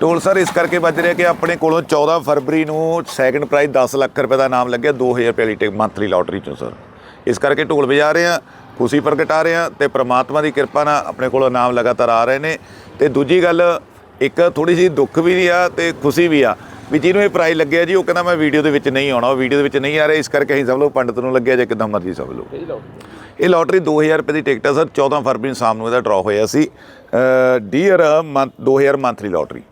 Toll sir ਇਸ ਕਰਕੇ ਵੱਜ ਰਿਹਾ ਕਿ ਆਪਣੇ ਕੋਲੋਂ 14 ਫਰਵਰੀ ਨੂੰ ਸੈਕੰਡ ਪ੍ਰਾਈਜ਼ 10 ਲੱਖ ਰੁਪਏ ਦਾ ਨਾਮ ਲੱਗਿਆ 2000 ਰੁਪਏ ਵਾਲੀ ਟਿਕ ਮੰਥਲੀ ਲੋਟਰੀ ਚੋਂ ਸਰ। ਇਸ ਕਰਕੇ ਢੋਲ ਵਜਾ ਰਹੇ ਆ ਖੁਸ਼ੀ ਪ੍ਰਗਟਾ ਰਹੇ ਆ ਤੇ ਪ੍ਰਮਾਤਮਾ ਦੀ ਕਿਰਪਾ ਨਾਲ ਆਪਣੇ ਕੋਲ ਇਨਾਮ ਲਗਾਤਾਰ ਆ ਰਹੇ ਨੇ। ਤੇ ਦੂਜੀ ਗੱਲ ਇੱਕ ਥੋੜੀ ਜਿਹੀ ਦੁੱਖ ਵੀ ਨਹੀਂ ਆ ਤੇ ਖੁਸ਼ੀ ਵੀ ਆ ਵੀ ਜਿਹਨੂੰ ਇਹ ਪ੍ਰਾਈਜ਼ ਲੱਗਿਆ ਜੀ ਉਹ ਕਹਿੰਦਾ ਮੈਂ ਵੀਡੀਓ ਦੇ ਵਿੱਚ ਨਹੀਂ ਆਉਣਾ ਉਹ ਵੀਡੀਓ ਦੇ ਵਿੱਚ ਨਹੀਂ ਆ ਰਿਹਾ ਇਸ ਕਰਕੇ ਅਸੀਂ ਸਭ ਲੋਕ ਪੰਡਤ ਨੂੰ ਲੱਗਿਆ ਜਾਂ ਕਿਦਾਂ ਮਰਜ਼ੀ ਸਭ ਲੋਕ। ਇਹ ਲੋਟਰੀ 2000 ਰੁਪਏ ਦੀ ਟਿਕਟ ਹੈ ਸਰ 14 ਫਰਵਰੀ ਨੂੰ ਸ਼ਾਮ ਨੂੰ ਇਹਦਾ ਡਰਾ ਹੋਇਆ ਸੀ। ਡੀਅਰ ਮੰਥ 2000 ਮੰਥਲੀ ਲੋਟਰੀ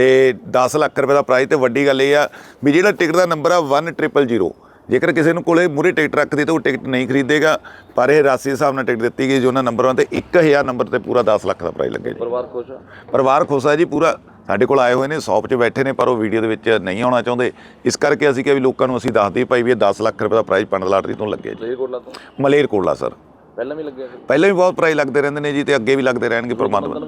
ਤੇ 10 ਲੱਖ ਰੁਪਏ ਦਾ ਪ੍ਰਾਈਜ਼ ਤੇ ਵੱਡੀ ਗੱਲ ਇਹ ਆ ਵੀ ਜਿਹੜਾ ਟਿਕਟ ਦਾ ਨੰਬਰ ਆ 1000 ਜੇਕਰ ਕਿਸੇ ਨੂੰ ਕੋਲੇ ਮੂਰੇ ਟਿਕਟ ਰੱਖਦੀ ਤਾਂ ਉਹ ਟਿਕਟ ਨਹੀਂ ਖਰੀਦੇਗਾ ਪਰ ਇਹ ਰਾਸੀ ਹਿਸਾਬ ਨਾਲ ਟਿਕਟ ਦਿੱਤੀ ਗਈ ਜੋ ਉਹਨਾਂ ਨੰਬਰਾਂ ਤੇ 1000 ਨੰਬਰ ਤੇ ਪੂਰਾ 10 ਲੱਖ ਦਾ ਪ੍ਰਾਈਜ਼ ਲੱਗਿਆ ਜੀ। ਪਰਿਵਾਰ ਖੁਸ਼ ਆ? ਪਰਿਵਾਰ ਖੁਸ਼ ਹੈ ਜੀ ਪੂਰਾ। ਸਾਡੇ ਕੋਲ ਆਏ ਹੋਏ ਨੇ ਸ਼ੌਪ 'ਚ ਬੈਠੇ ਨੇ ਪਰ ਉਹ ਵੀਡੀਓ ਦੇ ਵਿੱਚ ਨਹੀਂ ਆਉਣਾ ਚਾਹੁੰਦੇ। ਇਸ ਕਰਕੇ ਅਸੀਂ ਕਿਹਾ ਵੀ ਲੋਕਾਂ ਨੂੰ ਅਸੀਂ ਦੱਸ ਦਈਏ ਭਾਈ ਵੀ ਇਹ 10 ਲੱਖ ਰੁਪਏ ਦਾ ਪ੍ਰਾਈਜ਼ ਪੰਡ ਲਾਟਰੀ ਤੋਂ ਲੱਗਿਆ ਜੀ। ਲੇਕੋਟਲਾ ਤੋਂ? ਮਲੇਰਕੋਟਲਾ ਸਰ ਪਹਿਲਾਂ ਵੀ ਲੱਗਿਆ ਪਹਿਲਾਂ ਵੀ ਬਹੁਤ ਪ੍ਰਾਈਜ਼ ਲੱਗਦੇ ਰਹਿੰਦੇ ਨੇ ਜੀ ਤੇ ਅੱਗੇ ਵੀ ਲੱਗਦੇ ਰਹਿਣਗੇ ਪਰਮਾਤਮਾ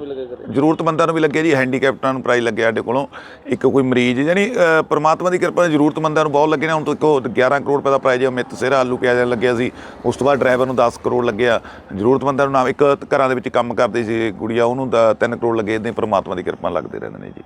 ਜ਼ਰੂਰਤਮੰਦਾਂ ਨੂੰ ਵੀ ਲੱਗਿਆ ਜੀ ਹੈਂਡੀਕੈਪਟਾਂ ਨੂੰ ਪ੍ਰਾਈਜ਼ ਲੱਗਿਆ ਸਾਡੇ ਕੋਲੋਂ। ਇੱਕ ਕੋਈ ਮਰੀਜ਼ ਯਾਨੀ ਪ੍ਰਮਾਤਮਾ ਦੀ ਕਿਰਪਾ ਨਾਲ ਜ਼ਰੂਰਤਮੰਦਾਂ ਨੂੰ ਬਹੁਤ ਲੱਗੇ ਨੇ। ਹੁਣ ਤੋਂ ਇੱਕੋ 11 ਕਰੋੜ ਰੁਪਏ ਦਾ ਪ੍ਰਾਈਜ਼ ਅਮਿਤ ਸਿਹਰਾ ਆਲੂ ਪਿਆਜ਼ਾਂ ਲੱਗਿਆ ਸੀ। ਉਸ ਤੋਂ ਬਾਅਦ ਡਰਾਈਵਰ ਨੂੰ 10 ਕਰੋੜ ਲੱਗਿਆ। ਜ਼ਰੂਰਤਮੰਦਾਂ ਨੂੰ ਨਾਮ ਇੱਕ ਘਰਾਂ ਦੇ ਵਿੱਚ ਕੰਮ ਕਰਦੀ ਸੀ ਗੁੜੀਆ ਉਹਨੂੰ 3 ਕਰੋੜ ਲੱਗੇ। ਇਦਾਂ ਪ੍ਰਮਾਤਮਾ ਦੀ ਕਿਰਪਾ ਲੱਗਦੇ ਰਹਿੰਦੇ ਨੇ ਜੀ।